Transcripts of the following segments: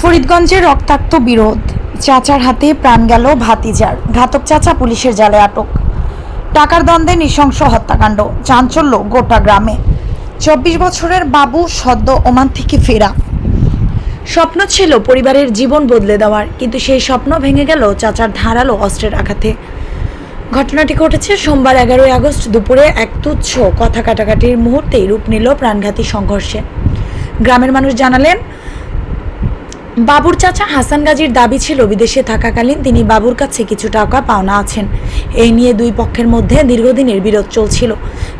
ফরিদগঞ্জে রক্তাক্ত বিরোধ। চাচার হাতে প্রাণ গেল ভাতিজার। ঘাতক চাচা পুলিশের জালে আটক। টাকার দ্বন্দ্বে নৃশংস হত্যাকাণ্ড। চাঞ্চল্য গোটা গ্রামে। চব্বিশ বছরের বাবু সদ্য ওমান থেকে ফেরা। স্বপ্ন ছিল পরিবারের জীবন বদলে দেওয়ার, কিন্তু সেই স্বপ্ন ভেঙে গেল চাচার ধারালো অস্ত্রের আঘাতে। ঘটনাটি ঘটেছে সোমবার এগারোই আগস্ট দুপুরে এক তুচ্ছ কথা কাটাকাটির মুহূর্তেই রূপ নিল প্রাণঘাতী সংঘর্ষে। গ্রামের মানুষ জানালেন বাবুর চাচা হাসান গাজীর দাবি ছিল বিদেশে থাকাকালীন তিনি বাবুর কাছে কিছু টাকা পাওনা আছেন। এই নিয়ে দুই পক্ষের মধ্যে দীর্ঘদিনের বিরোধ চলছিল,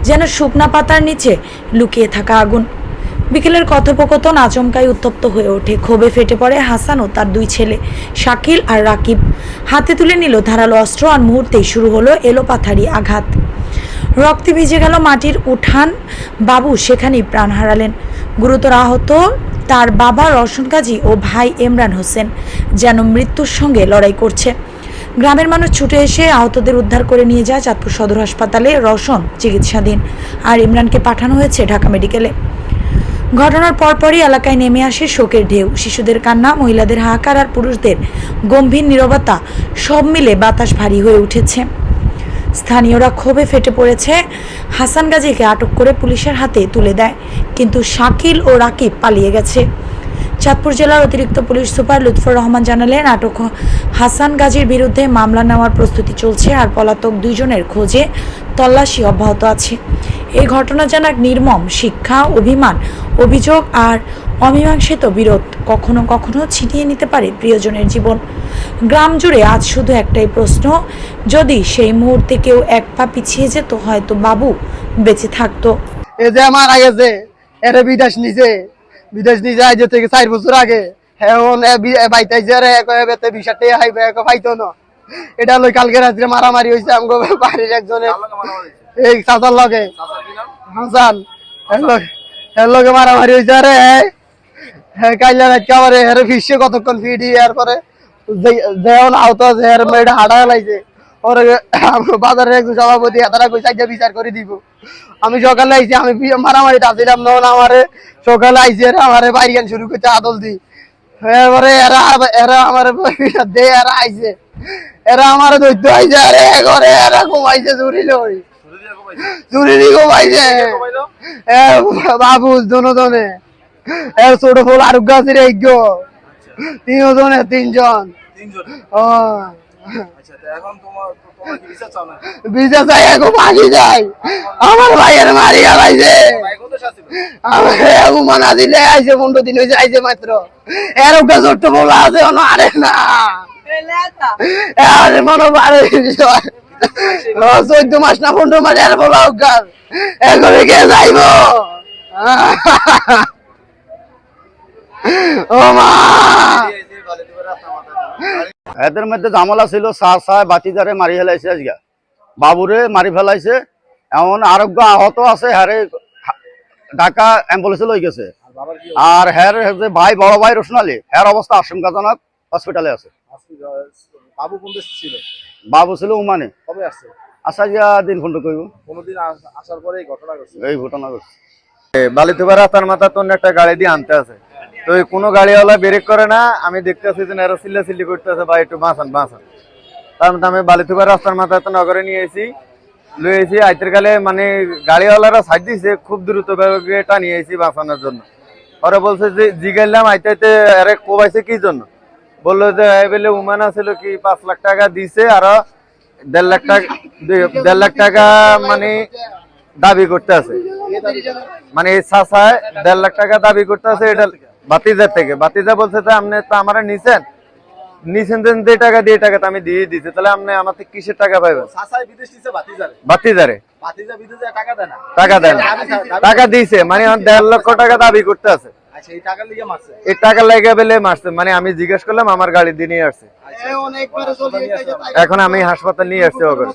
যেন শুকনা পাতার নিচে লুকিয়ে থাকা আগুন। বিকেলের কথোপকথন আচমকাই উত্তপ্ত হয়ে ওঠে। ক্ষোভে ফেটে পড়ে হাসান ও তার দুই ছেলে, শাকিল আর রাকিব। হাতে তুলে নিল ধারালো অস্ত্র আর মুহূর্তেই শুরু হলো এলোপাথারি আঘাত। রক্তে ভিজে গেল মাটির উঠান। বাবু সেখানেই প্রাণ হারালেন। গুরুতর আহত তার বাবা রওশন গাজী ও ভাই ইমরান হোসেন, যেন মৃত্যুর সঙ্গে লড়াই করছে। গ্রামের মানুষ ছুটে এসে আহতদের উদ্ধার করে নিয়ে যায় চাঁদপুর সদর হাসপাতালে রওশন চিকিৎসাধীন। আর ইমরানকে পাঠানো হয়েছে ঢাকা মেডিকেলে। ঘটনার পরপরই এলাকায় নেমে আসে শোকের ঢেউ। শিশুদের কান্না, মহিলাদের হাহাকার আর পুরুষদের গম্ভীর নীরবতা সব মিলে বাতাস ভারী হয়ে উঠেছে। স্থানীয়রা ক্ষোভে ফেটে পড়েছে। হাসান গাজীকে আটক করে পুলিশের হাতে তুলে দেয়, কিন্তু শাকিল ও রাকিব পালিয়ে গেছে। চাঁদপুর জেলার অতিরিক্ত পুলিশ সুপার লুৎফর রহমান জানালেন, আটক হাসান গাজীর বিরুদ্ধে মামলা নেওয়ার প্রস্তুতি চলছে আর পলাতক দুইজনের খোঁজে তল্লাশি অব্যাহত আছে। এই ঘটনা যেন এক নির্মম শিক্ষা, অভিমান, অভিযোগ আর অমীমাংসিত বিরোধ কখনো কখনো ছিনিয়ে নিতে পারে প্রিয়জনের জীবন। গ্রাম জুড়ে আজ শুধু একটাই প্রশ্ন যদি সেই মুহূর্তে কেউ এক পা পিছিয়ে যেত হয়তো বাবু বেঁচে থাকতো। এই যে আমার আগে যে এরে বিদেশ নিজে বিদেশ নিজে আজ থেকে চার বছর আগে এখন বাইতাইছে রে কয়ে বেতে বিষাটে হাইবে এক পাইতো না। এটা লই কালকে রাত্রে মারামারি হইছে আমগো বাড়ির একজনে এই চাচার লগে। হাসান। এর লগে- এর লগে মারামারি হইছে রে। হ্যাঁ কাইলা রাত আবার এর ফিসে কতক্ষণ ফিডি এরপরে যেমন আহত এর মেয়েটা হাঁটা লাইছে ওরে বাজারের একজন সভাপতি এতারা কই চাইজা বিচার করে দিব। আমি সকালে আইছি, আমি বি- মারামারিতে আসছিলাম না আমারে সকালে আইছি, এরা আমারে বাইরে গান শুরু করতে আদল দি। এবারে এরা এরা আমার দে, এরা আইছে। এরা আমার দৈত্য আইছে, আরে ঘরে এরা ঘুমাইছে চুরি লই। চুরি দি ঘুমাইছে। বাবু দোনো দনে এর ছোট ফুল আরোগ্য আছে রে তিনজনে তিনজন। ও। বিজা যায় এখন ভাগি যায় আমার ভাইয়ের মারি গেলাইছে আমার এখন মানা দিলে আইছে পনেরো দিন হয়েছে আইছে মাত্র। এর ওকে ছোট্ট বলা আছে অন্য আরে না। আরে মনে পারে চোদ্দ মাস না পনেরো মাস এর বলা উগার এখনে কে যাইব? এদের মধ্যে ঝামেলা ছিল সাহ সাহ বাতিদারে মারি ফেলাইছে আজকে। বাবুরে মারি ফেলাইছে এমন আরোগ্য আহত আছে হ্যারে ঢাকা অ্যাম্বুলেন্সে লই গেছে। আর হ্যার যে ভাই বড় ভাই রোশন আলী হ্যার অবস্থা আশঙ্কাজনক হসপিটালে আছে। বাবু কোন দেশে ছিল? বাবু ছিল উমানে কবে আসছে? আসা গিয়া দিন ফোন কইব। কোনোদিন আস- আসার পরে এই ঘটনা ঘটছে। এই ঘটনা ঘটছে। বালিতুবা রাস্তার মাথা তো একটা গাড়ি দিয়ে আনতে আছে। তো কোনো গাড়িওয়ালা ব্রেক করে না, আমি দেখতেছি যে এরা চিল্লা চিল্লি করতেছে, ভাই একটু বাঁচান বাঁচান। তার মধ্যে আমি বালিতুবা রাস্তার মাথা তো নগরে নিয়ে এসি লয়ে এসি আইতের কালে মানে গাড়িওয়ালারা সাইড দিছে, খুব দ্রুত ভাবে টানিয়ে এসি বাঁচানোর জন্য। ওরা বলছে যে জিগাইলাম আইতে আইতে আরে কোবাইছে কি জন্য? বলল যে, এই বেলে উমান আছিল কি, পাঁচ লাখ টাকা দিছে, আর দেড় লাখ টাকা, দেড় লাখ টাকা মানে দাবি করতে আছে। মানে এই চাষায় দেড় লাখ টাকা দাবি করতে আছে, এটা বাতিজার থেকে। বাতিজা বলছে যে আপনি তো আমার নিছেন। নিছেন যে যে টাকা দিয়ে টাকা তো আমি দিয়ে দিছি। তাহলে আপনি আমার থেকে কিসের টাকা পাইবেন? সাসাই বিদেশ দিছে বাতিজারে। বাতিজারে। বাতিজা বিদেশে টাকা দেয় না। টাকা দেন টাকা দিয়েছে মানে আমার দেড় লক্ষ টাকা দাবি করতে আছে। আচ্ছা এই টাকা লিগে মারছে। এই টাকা লেগে বেলে মারছে। মানে আমি জিজ্ঞেস করলাম আমার গাড়ি দিয়ে নিয়ে আসছে? অনেকবার চলে এখন আমি হাসপাতাল নিয়ে আসছি ওকে